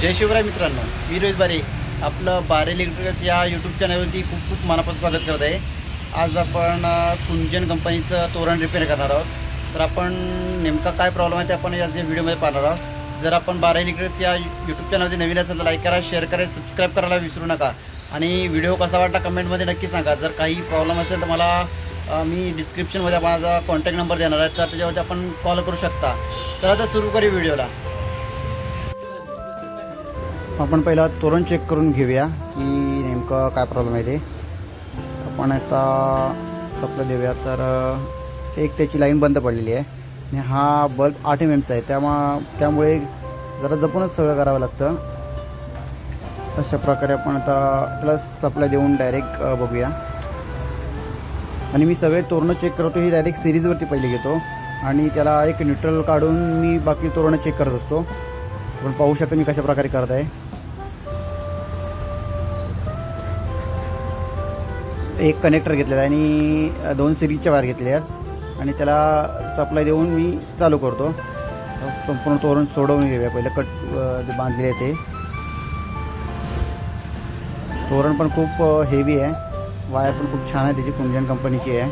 जय शिवराय मित्रांनो मी रोहित बारे. आपलं बारे इलेक्ट्रिकल्स या यूट्यूब चॅनलवरती खूप खूप मनापासून स्वागत करत आहे. आज आपण कुंजन कंपनीचं तोरण रिपेअर करणार आहोत. तर आपण नेमका काय प्रॉब्लेम आहे ते आपण या व्हिडिओमध्ये पाहणार आहोत. जर आपण बारा इलेक्ट्रिकल्स या यूट्यूब चॅनलवरती नवीन असेल तर लाईक करा शेअर करा सबस्क्राईब करायला विसरू नका. आणि व्हिडिओ कसा वाटला कमेंटमध्ये नक्की सांगा. जर काही प्रॉब्लेम असेल तर मला मी डिस्क्रिप्शनमध्ये माझा कॉन्टॅक्ट नंबर देणार आहे. तर त्याच्यावरती आपण कॉल करू शकता. चला तर सुरू करू व्हिडिओला आपण पहिला तोरण चेक करून घेऊया की नेमकं काय प्रॉब्लेम आहे ते. आपण आता सप्लाय देऊया तर एक त्याची लाईन बंद पडलेली आहे. आणि हा बल्ब आठ एम एमचा आहे. त्यामुळं त्यामुळे जरा जपूनच सगळं करावं लागतं. अशा प्रकारे आपण आता त्याला सप्लाय देऊन डायरेक्ट बघूया. आणि मी सगळे तोरणं चेक करतो ही डायरेक्ट सिरीजवरती पहिले घेतो. आणि त्याला एक न्यूट्रल काढून मी बाकी तोरणं चेक करत असतो. पण पाहू शकतो मी कशाप्रकारे करत आहे एक कनेक्टर घेतलेला आहे आणि दोन सिरीजच्या वायर घेतल्या आहेत. आणि त्याला सप्लाय देऊन मी चालू करतो. संपूर्ण तोरण सोडवून घेऊया. पहिलं कट जे बांधलेले आहे ते. तोरण पण खूप हेवी आहे. वायर पण खूप छान आहे. त्याची कुंजन कंपनीची आहे.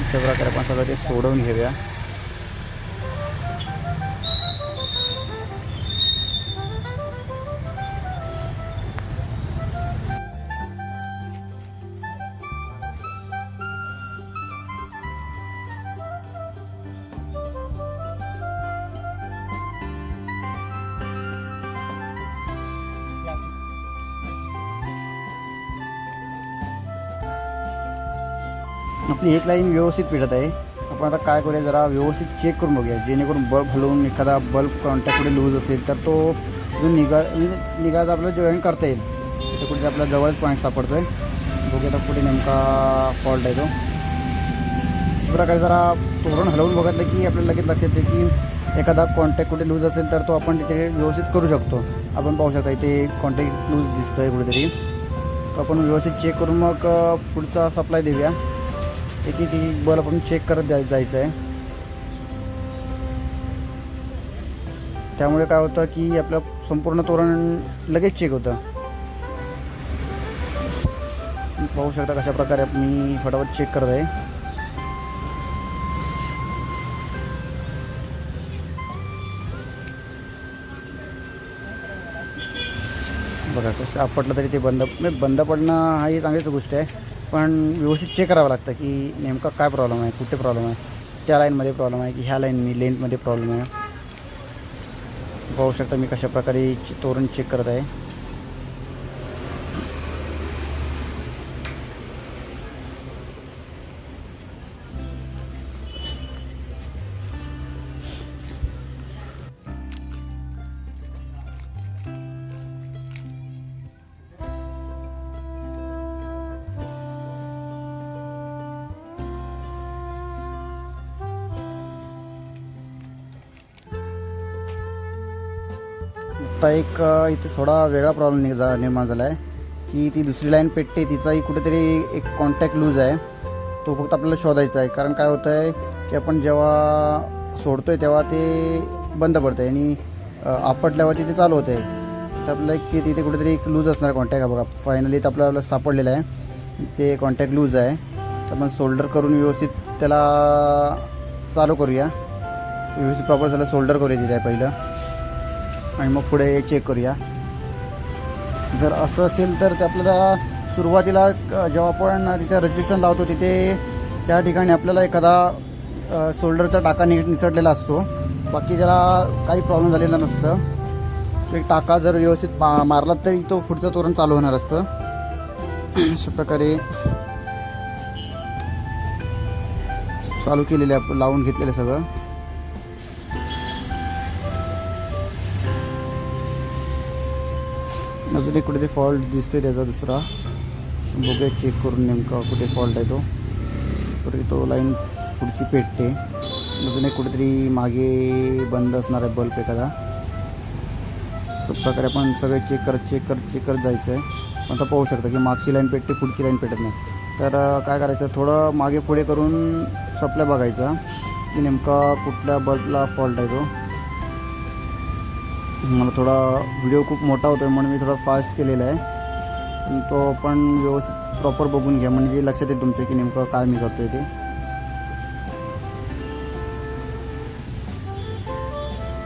अशा प्रकारे आपण सगळं ते सोडवून घेऊया. आपली एक लाईन व्यवस्थित पेटत आहे. आपण आता काय करूया जरा व्यवस्थित चेक करून बघूया. जेणेकरून बल्ब हलवून एखादा बल्ब कॉन्टॅक्टकडे लूज असेल तर तो जो निघा म्हणजे निघायचा आपल्याला जॉईन करता येईल तिथे कुठे आपल्या जवळच पॉईंट सापडतो आहे बघूया आता कुठे नेमका फॉल्ट आहे तो. अशा प्रकारे जरा तोरण हलवून बघितलं की आपल्याला लगेच लक्षात येते की एखादा कॉन्टॅक्ट कुठे लूज असेल तर तो आपण तिथे व्यवस्थित करू शकतो. आपण पाहू शकता इथे कॉन्टॅक्ट लूज दिसतो आहे कुठेतरी. तो आपण व्यवस्थित चेक करून मग पुढचा सप्लाय देऊया. एक एक एक बल्ब आपण चेक करत जाय जायचं आहे त्यामुळे काय होतं की आपलं संपूर्ण तोरण लगेच चेक होतं. पाहू शकता कशा प्रकारे मी फटाफट चेक करत आहे. बघा कसं आपटलं तरी ते बंद बंद पडणं हा ही चांगलीच गोष्ट आहे. पण व्यवस्थित चेक करावं लागतं की नेमका काय प्रॉब्लेम आहे कुठे प्रॉब्लेम आहे त्या लाईनमध्ये प्रॉब्लेम आहे की ह्या लाईन मी लेंथमध्ये प्रॉब्लेम आहे. पाहू शकता मी कशाप्रकारे तोरण चेक करत आहे. आता एक इथे थोडा वेगळा प्रॉब्लेम निघा निर्माण झाला आहे की ती दुसरी लाईन पेटते तिचाही कुठेतरी एक कॉन्टॅक्ट लूज आहे. तो फक्त आपल्याला शोधायचा आहे. कारण काय होतं आहे की आपण जेव्हा सोडतो आहे तेव्हा ते बंद पडतं आहे आणि आपटल्यावरती ते चालू होतं आहे तर आपलं एक की तिथे कुठेतरी एक लूज असणार कॉन्टॅक्ट बघा. फायनली तर आपल्याला सापडलेलं आहे. ते कॉन्टॅक्ट लूज आहे. तर आपण सोल्डर करून व्यवस्थित त्याला चालू करूया. व्यवस्थित प्रॉपर त्याला सोल्डर करूया तिथे पहिलं. आणि मग पुढे चेक करूया. जर असं असेल तर ते आपल्याला सुरुवातीला जेव्हा आपण तिथे रजिस्टर लावतो तिथे त्या ठिकाणी आपल्याला एखादा शोल्डरचा टाका नि निसटलेला असतो. बाकी त्याला काही प्रॉब्लेम झालेला नसतं. एक टाका जर व्यवस्थित मा मारला तरी तो पुढचं तोरण चालू होणार असतं. अशा प्रकारे चालू केलेले आपण लावून घेतलेलं सगळं. अजून एक कुठे फॉल्ट दिसतोय त्याचा दुसरा. बघूया चेक करून नेमका कुठे फॉल्ट आहे तो. तरी तो लाईन पुढची पेटते. अजून एक कुठेतरी मागे बंद असणार आहे बल्ब एखादा. अशा प्रकारे आपण सगळे चेक करत चेक करत चेक करत जायचं आहे पण आता पाहू शकता की मागची लाईन पेटते पुढची लाईन पेटत नाही. तर काय करायचं? थोडं मागे पुढे करून सप्लाय बघायचा की नेमका कुठल्या बल्बला फॉल्ट आहे तो. मला थोडा व्हिडिओ खूप मोठा होतो आहे म्हणून मी थोडा फास्ट केलेला आहे. पण तो आपण व्यवस्थित प्रॉपर बघून घ्या. म्हणजे लक्षात येईल तुमच्या की नेमकं काय मी करतोय ते.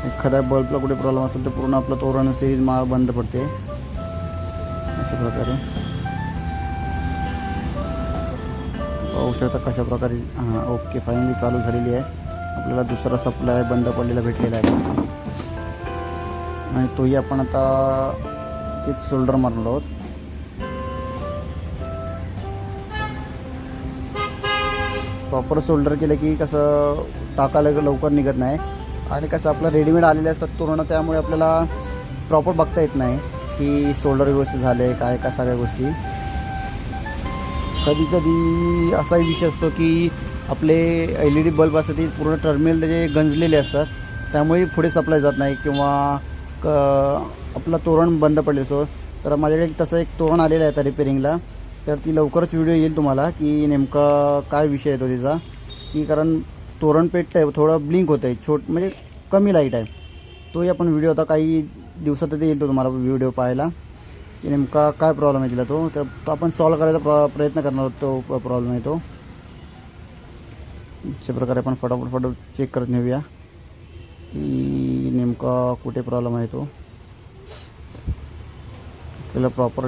एखाद्या बल्बला कुठे प्रॉब्लेम असेल तर पूर्ण आपलं तोरण सिरीज माळ बंद पडते. अशा प्रकारे. पाहू शकता कशा प्रकारे हां ओके फायनली चालू झालेली आहे. आपल्याला दुसरा सप्लाय बंद पडलेला भेटलेला आहे. आणि तोही आपण आता तेच शोल्डर मारणार आहोत. प्रॉपर शोल्डर केलं की कसं टाकायला लवकर निघत नाही. आणि कसं आपलं रेडीमेड आलेले असतात तोरणं त्यामुळे आपल्याला प्रॉपर बघता येत नाही की शोल्डर व्यवस्थित झाले काय काय सगळ्या गोष्टी. कधी कधी असाही विषय असतो की आपले एल ई डी बल्ब असतात ते पूर्ण टर्मिनल त्याचे गंजलेले असतात त्यामुळे पुढे सप्लाय जात नाही किंवा आपलं तोरण बंद पडले सो तर माझ्याकडे तसं एक तोरण आलेलं आहे आता रिपेरिंगला तर ती लवकरच व्हिडिओ येईल तुम्हाला की नेमका काय विषय येतो तिचा. की कारण तोरण पेटतं आहे थोडं ब्लिंक होतं आहे छोट म्हणजे कमी लाइट आहे. तोही आपण व्हिडिओ आता काही दिवसातच येईल तो तुम्हाला व्हिडिओ पाहायला. की नेमका काय प्रॉब्लेम आहे तिला तो. तर तो आपण सॉल्व करायचा प्र प्रयत्न करणार आहोत तो प्रॉब्लेम आहे तो. अशा प्रकारे आपण फटाफट फटाफट चेक करत नेऊया. की नेमका कुठे प्रॉब्लेम आहे तो? त्याला प्रॉपर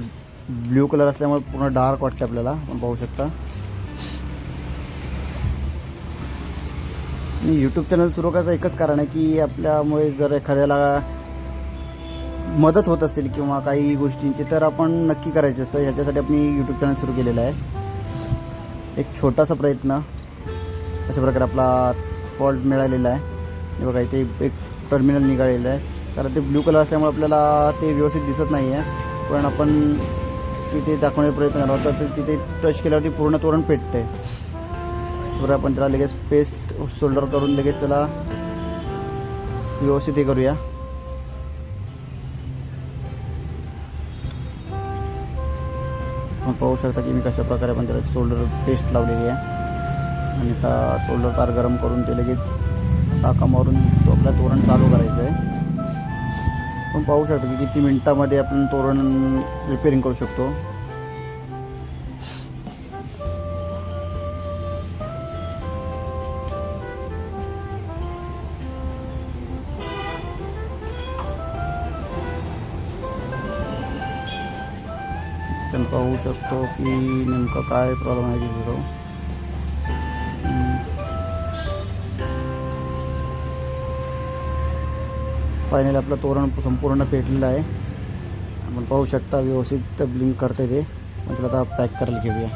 ब्ल्यू कलर असल्यामुळे पूर्ण डार्क वाटते आपल्याला. आपण पाहू शकता. यूट्यूब चॅनल सुरू करायचं एकच कारण आहे की आपल्यामुळे जर एखाद्याला मदत होत असेल किंवा काही गोष्टींची तर आपण नक्की करायचे असतं. ह्याच्यासाठी आपण यूट्यूब चॅनल सुरू केलेलं आहे. एक छोटासा प्रयत्न अशा प्रकारे आपला फॉल्ट मिळालेला आहे. हे बघा इथे एक टर्मिनल निघालेलं आहे. कारण ते ब्ल्यू कलर असल्यामुळे आपल्याला ते व्यवस्थित दिसत नाही आहे पण आपण तिथे दाखवण्याचा प्रयत्न करणार तर तिथे टच केल्यावरती पूर्ण तोरण पेटते बरं आपण त्याला लगेच पेस्ट शोल्डर करून लगेच त्याला व्यवस्थित हे करूया. पाहू शकता की मी कशा प्रकारे आपण त्याला शोल्डर पेस्ट लावलेली आहे. आणि आता शोल्डर तार गरम करून ते लगेच टाका मारून तो आपला तोरण चालू करायचं आहे. आपण पाहू शकतो की किती मिनटामध्ये आपण तोरण रिपेअरिंग करू शकतो. आपण पाहू शकतो की नेमकं काय प्रॉब्लेम आहे तिथं. फायनल आपलं तोरण संपूर्ण पेटलेलं आहे. आपण पाहू शकता व्यवस्थित ब्लिंक करते ते मग त्याला आता पॅक करायला घेऊया.